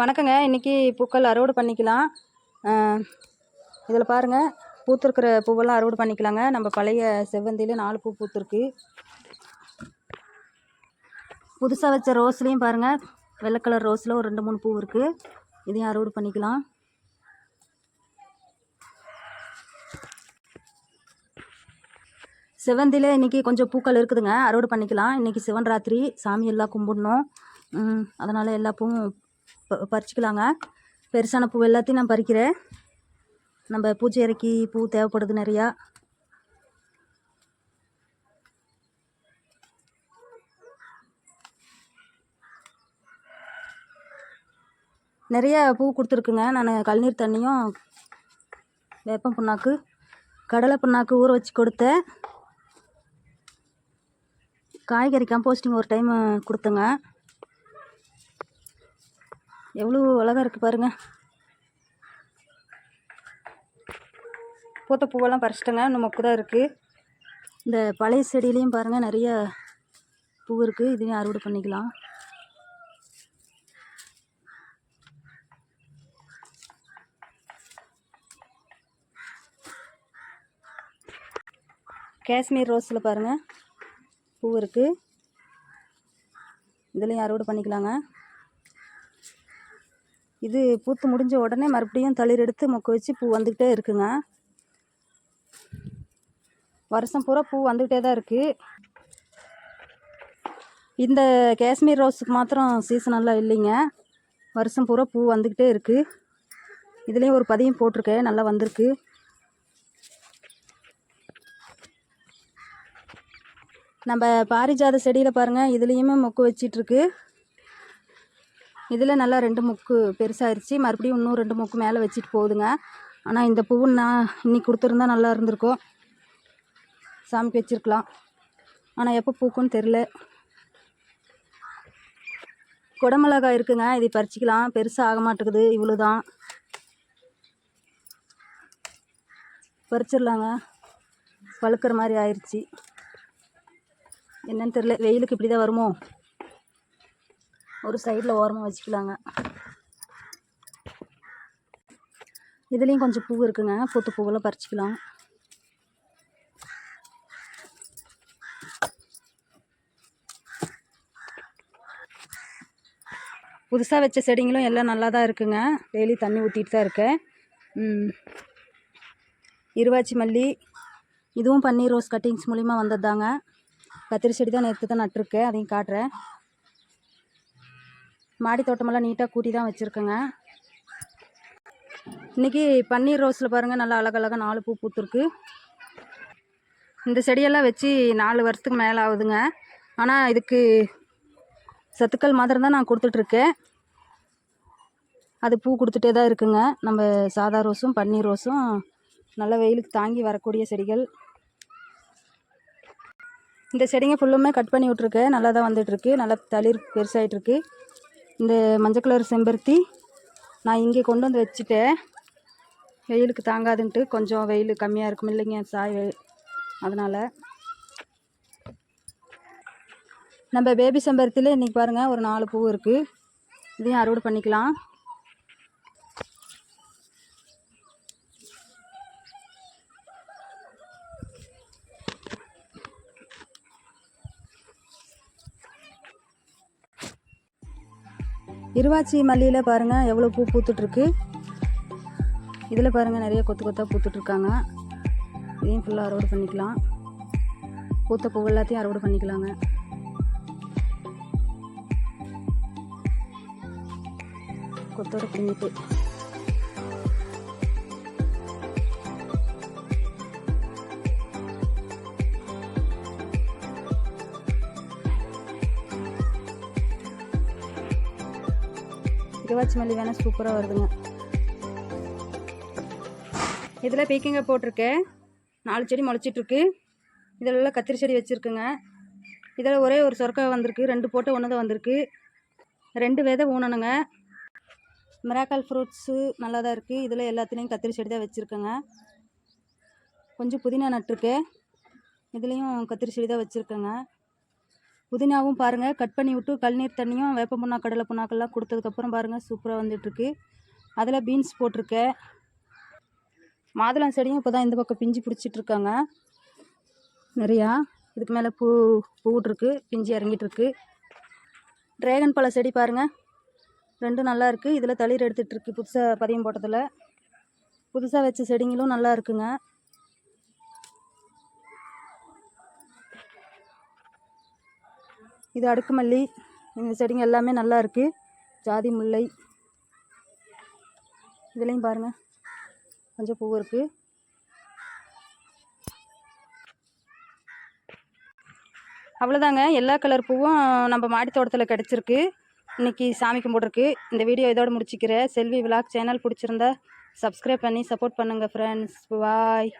வணக்கங்க. இன்றைக்கி பூக்கள் அறுவடை பண்ணிக்கலாம். இதில் பாருங்கள் பூத்திருக்கிற பூவெல்லாம் அறுவடை பண்ணிக்கலாங்க. நம்ம பழைய செவ்வந்தியில் நாலு பூ பூத்திருக்கு. புதுசாக வச்ச ரோஸ்லேயும் பாருங்கள் வெள்ளை கலர் ரோஸில் ஒரு ரெண்டு மூணு பூ இருக்குது இதையும் அறுவடை பண்ணிக்கலாம். செவந்தியில் இன்றைக்கி கொஞ்சம் பூக்கள் இருக்குதுங்க. அறுவடை பண்ணிக்கலாம். இன்றைக்கி சிவன் ராத்திரி. சாமி எல்லாம் கும்பிடணும். அதனால் எல்லா பூவும் பறிச்சுக்கலாங்க. பெருசான பூ எல்லாத்தையும் நான் பறிக்கிறேன். நம்ம பூஜை இறக்கி பூ தேவைப்படுது நிறையா. நிறைய பூ கொடுத்துருக்குங்க. நான் கழுநீர் தண்ணியும் வேப்பம் புண்ணாக்கு கடலை புண்ணாக்கு ஊற வச்சு கொடுத்தேன். காய்கறி கம்போஸ்டிங் ஒரு டைம் கொடுத்தேங்க. எவ்வளோ அழகாக இருக்குது பாருங்கள் பூத்த பூவெல்லாம் பறிச்சிட்டேங்க. இன்னும் மொக்கு தான் இருக்குது இந்த பழைய செடியிலையும் பாருங்கள் நிறைய பூ இருக்குது இதையும் அறுவடை பண்ணிக்கலாம். காஷ்மீர் ரோஸில் பாருங்கள் பூ இருக்குது இதுலேயும் அறுவடை பண்ணிக்கலாங்க. இது பூத்து முடிஞ்ச உடனே மறுபடியும் தளிர் எடுத்து மொக்க வச்சு பூ வந்துக்கிட்டே இருக்குங்க. வருஷம் பூரா பூ வந்துக்கிட்டே தான் இருக்குது இந்த காஷ்மீர் ரோஸுக்கு மாத்திரம் சீசனெல்லாம் இல்லைங்க. வருஷம் பூரா பூ வந்துக்கிட்டே இருக்குது இதுலேயும் ஒரு பதியம் போட்டிருக்கேன். நல்லா வந்திருக்கு. நம்ம பாரிஜாத செடியில் பாருங்கள் இதுலேயுமே மொக்கு வச்சிட்ருக்கு இதில் நல்லா ரெண்டு மொக்கு பெருசாகிருச்சு மறுபடியும் இன்னும் ரெண்டு மொக்கு மேலே வச்சுட்டு போகுதுங்க. ஆனால் இந்த பூவு நான் இன்னைக்கு கொடுத்துருந்தா நல்லா இருந்திருக்கும். சாமிக்கு வச்சுருக்கலாம். ஆனால் எப்போ பூக்குன்னு தெரில. குடமிளகாய் இருக்குங்க. இதை பறிச்சிக்கலாம். பெருசாக ஆக மாட்டேங்குது. இவ்வளோ தான் பறிச்சிடலாங்க. பழுக்கிற மாதிரி ஆயிடுச்சு என்னன்னு தெரில. வெயிலுக்கு இப்படி தான் வருமோ? ஒரு சைடில் ஓரமாக வச்சுக்கலாங்க. இதுலேயும் கொஞ்சம் பூ இருக்குங்க. பூத்து பூவெல்லாம் பறிச்சிக்கலாம். புதுசாக வச்ச செடிங்களும் எல்லாம் நல்லா தான் இருக்குங்க. டெய்லி தண்ணி ஊற்றிட்டு தான் இருக்கேன். இருவாச்சி மல்லி. இதுவும் பன்னீர் ரோஸ் கட்டிங்ஸ் மூலிமா வந்தது தாங்க கத்திரி செடி தான் நேற்று தான் நட்டிருக்கேன். அதையும் காட்டுறேன். மாடி தோட்டமெல்லாம் நீட்டாக கூட்டி தான் வச்சுருக்கேங்க. இன்றைக்கி பன்னீர் ரோஸில் பாருங்கள் நல்லா அழகழகாக நாலு பூ பூத்துருக்கு. இந்த செடியெல்லாம் வச்சு நாலு வருஷத்துக்கு மேலே ஆகுதுங்க. ஆனால் இதுக்கு சத்துக்கள் மாதிரி தான் நான் கொடுத்துட்ருக்கேன் அது பூ கொடுத்துட்டே தான் இருக்குங்க. நம்ம சாதா ரோஸும் பன்னீர் ரோஸும் நல்ல வெயிலுக்கு தாங்கி வரக்கூடிய செடிகள். இந்த செடிங்க ஃபுல்லுமே கட் பண்ணி விட்ருக்கேன் நல்லா தான் வந்துட்டுருக்கு நல்லா தளிர் பெருசாகிட்ருக்கு இந்த மஞ்சள் கலர் செம்பருத்தி நான் இங்கே கொண்டு வந்து வச்சுட்டேன். வெயிலுக்கு தாங்காதுன்ட்டு கொஞ்சம் வெயில் கம்மியாக இருக்கும் இல்லைங்க சாய் அதனால். நம்ம பேபி செம்பருத்தியில் இன்றைக்கி பாருங்கள் ஒரு நாலு பூ இருக்குது இதையும் அறுவடை பண்ணிக்கலாம். இருவாச்சி மல்லியில் பாருங்கள் எவ்வளோ பூ பூத்துட்ருக்கு இதில் பாருங்கள் நிறைய கொத்து கொத்தாக பூத்துட்ருக்காங்க இதையும் ஃபுல்லாக அறுவடை பண்ணிக்கலாம். பூத்த பூ எல்லாத்தையும் அறுவடை பண்ணிக்கலாங்க. கொத்தோட பின்னிட்டு. இருவாச்சி மல்லி வேணால் சூப்பராக வருதுங்க. இதில் பீக்கிங்காய் போட்டிருக்கேன் நாலு செடி முளைச்சிட்ருக்கு. இதிலெல்லாம் கத்திரி செடி வச்சுருக்குங்க. இதில் ஒரே ஒரு சொரக்காய் வந்திருக்கு. ரெண்டு போட்டு ஒன்று தான் வந்திருக்கு. ரெண்டு விதை ஊனணுங்க. மிராக்கல் ஃப்ரூட்ஸு நல்லா தான் இருக்குது இதில் எல்லாத்துலேயும் கத்திரி செடி தான் வச்சுருக்கேங்க. கொஞ்சம் புதினா நட்டிருக்கு. இதுலேயும் கத்திரி செடி தான் வச்சுருக்கேங்க. புதினாவும் பாருங்கள் கட் பண்ணி விட்டு கல்நீர் தண்ணியும் வேப்ப புண்ணா கடலை புண்ணாக்கெல்லாம் கொடுத்ததுக்கப்புறம் பாருங்கள் சூப்பராக வந்துட்டுருக்கு. அதில் பீன்ஸ் போட்டிருக்கேன். மாதுளம் செடியும் இப்போ தான் இந்த பக்கம் பிஞ்சு பிடிச்சிட்ருக்காங்க. நிறையா. இதுக்கு மேலே பூ பூவிட்ருக்கு பிஞ்சு இறங்கிட்டுருக்கு ட்ரேகன் பழ செடி பாருங்கள் ரெண்டும் நல்லா இருக்குது இதில் தளிர் எடுத்துகிட்டு இருக்கு புதுசாக பதியம் போட்டதில். புதுசாக வச்ச செடிங்களும் நல்லா இருக்குங்க. இது அடுக்குமல்லி. இந்த செடிங்க எல்லாமே நல்லா இருக்குது ஜாதி முல்லை. இதுலேயும் பாருங்கள் கொஞ்சம் பூ இருக்குது அவ்வளோதாங்க எல்லா கலர் பூவும் நம்ம மாடி தோட்டத்தில் கிடச்சிருக்கு. இன்றைக்கி சாமி கும்பிட்ருக்கு இந்த வீடியோ இதோடு முடிச்சிக்கிறேன். செல்வி விலாக் சேனல் பிடிச்சிருந்தா சப்ஸ்கிரைப் பண்ணி சப்போர்ட் பண்ணுங்கள் ஃப்ரெண்ட்ஸ் பாய்